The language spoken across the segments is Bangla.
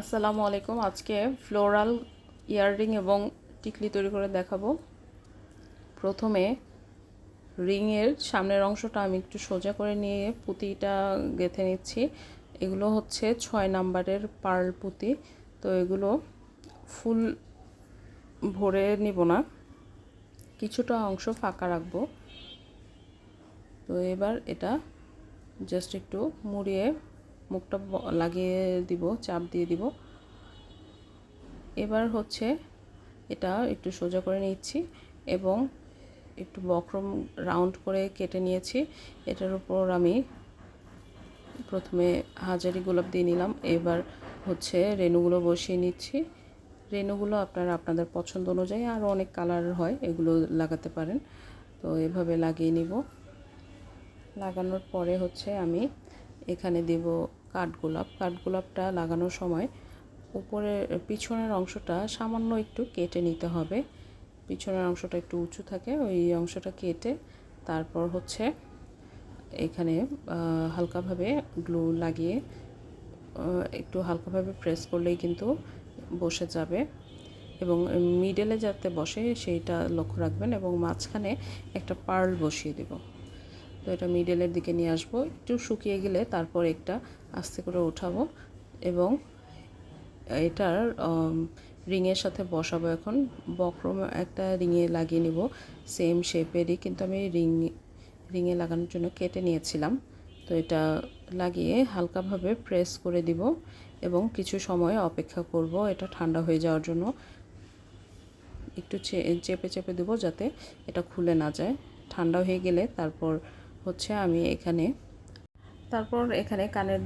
আসসালামু আলাইকুম। আজকে ফ্লোরাল ইয়াররিং এবং টিকলি তৈরি করে দেখাবো। প্রথমে রিংয়ের সামনের অংশটা আমি একটু সোজা করে নিয়ে পুঁতিটা গেঁথে নিচ্ছি। এগুলো হচ্ছে ছয় নাম্বারের পার্ল পুঁতি। তো এগুলো ফুল ভরে নিব না। কিছুটা অংশ ফাঁকা রাখব। তো এবার এটা জাস্ট একটু মুড়িয়ে মুখটা লাগিয়ে দিব, চাপ দিয়ে দিব। এবার হচ্ছে এটা একটু সোজা করে নিচ্ছি এবং একটু বক্রম রাউন্ড করে কেটে নিয়েছি। এটার উপর আমি প্রথমে হাজারি গোলাপ দিয়ে নিলাম। এবার হচ্ছে রেনুগুলো বসিয়ে নিচ্ছি। রেনুগুলো আপনারা আপনাদের পছন্দ অনুযায়ী আরও অনেক কালার হয়, এগুলো লাগাতে পারেন। তো এভাবে লাগিয়ে নিব। লাগানোর পরে হচ্ছে আমি এখানে দেব কাঠগোলাপ কাঠগোলাপটা লাগানোর সময় উপরে পিছনের অংশটা সামান্য একটু কেটে নিতে হবে। পিছনের অংশটা একটু উঁচু থাকে, ওই অংশটা কেটে তারপর হচ্ছে এখানে হালকাভাবে গ্লু লাগিয়ে একটু হালকাভাবে প্রেস করলেই কিন্তু বসে যাবে। এবং মিডলে যাতে বসে সেইটা লক্ষ্য রাখবেন এবং মাঝখানে একটা পার্ল বসিয়ে দেব। তো এটা মিডলের দিকে নিয়ে আসব। একটু শুকিয়ে গেলে তারপর একটা আস্তে করে উঠাবো এবং এটার রিংয়ের সাথে বসাবো এখন। বক্রম একটা রিংয়ে লাগিয়ে নিব সেম শেপেরই কিন্তু আমি রিং, রিংয়ে লাগানোর জন্য কেটে নিয়েছিলাম। তো এটা লাগিয়ে হালকাভাবে প্রেস করে দিব এবং কিছু সময় অপেক্ষা করব, এটা ঠান্ডা হয়ে যাওয়ার জন্য। একটু চেপে চেপে দেবো যাতে এটা খুলে না যায়। ঠান্ডা হয়ে গেলে তারপর হচ্ছে আমি এখানে। তারপর এখানে কানের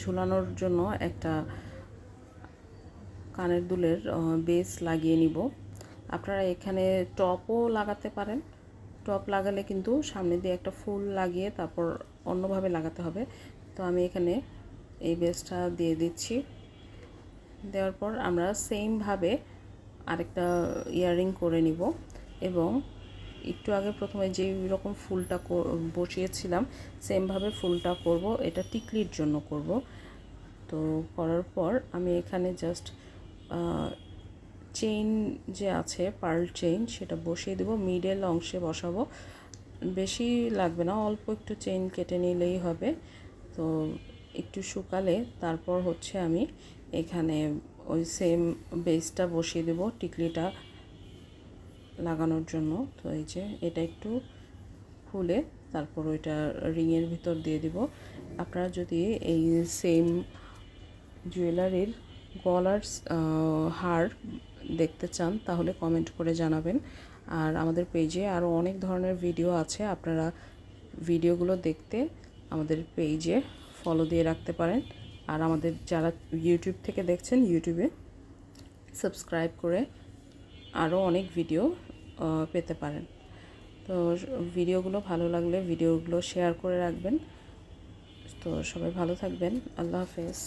ঝুলানোর জন্য একটা কানের দুলের বেস লাগিয়ে নিব। আপনারা এখানে টপও লাগাতে পারেন। টপ লাগালে কিন্তু সামনে দিয়ে একটা ফুল লাগিয়ে তারপর অন্যভাবে লাগাতে হবে। তো আমি এখানে এই বেসটা দিয়ে দিচ্ছি। দেওয়ার পর আমরা সেমভাবে আরেকটা ইয়াররিং করে নিব এবং একটু আগে প্রথমে যে রকম ফুলটা বসিয়েছিলাম, সেমভাবে ফুলটা করব। এটা টিকলির জন্য করব। তো করার পর আমি এখানে জাস্ট চেইন যে আছে পার্ল চেইন সেটা বসিয়ে দেবো। মিডল অংশে বসাবো। বেশি লাগবে না, অল্প একটু চেইন কেটে নিলেই হবে। তো একটু শুকালে তারপর হচ্ছে আমি এখানে ওই সেম বেসটা বসিয়ে দেবো টিকলিটা লাগানোর জন্য। তো এই যে এটা একটু খুলে তারপর ওইটা রিংয়ের ভিতর দিয়ে দিব। আপনারা যদি এই সেম জুয়েলারির গলার হার দেখতে চান, তাহলে কমেন্ট করে জানাবেন। আর আমাদের পেজে আরও অনেক ধরনের ভিডিও আছে। আপনারা ভিডিওগুলো দেখতে আমাদের পেজে ফলো দিয়ে রাখতে পারেন। আর আমাদের যারা ইউটিউব থেকে দেখছেন ইউটিউবে সাবস্ক্রাইব করে আরও অনেক ভিডিও পেতে পারেন। তো ভিডিওগুলো ভালো লাগলে ভিডিওগুলো শেয়ার করে রাখবেন। তো সবাই ভালো থাকবেন। আল্লাহ হাফেজ।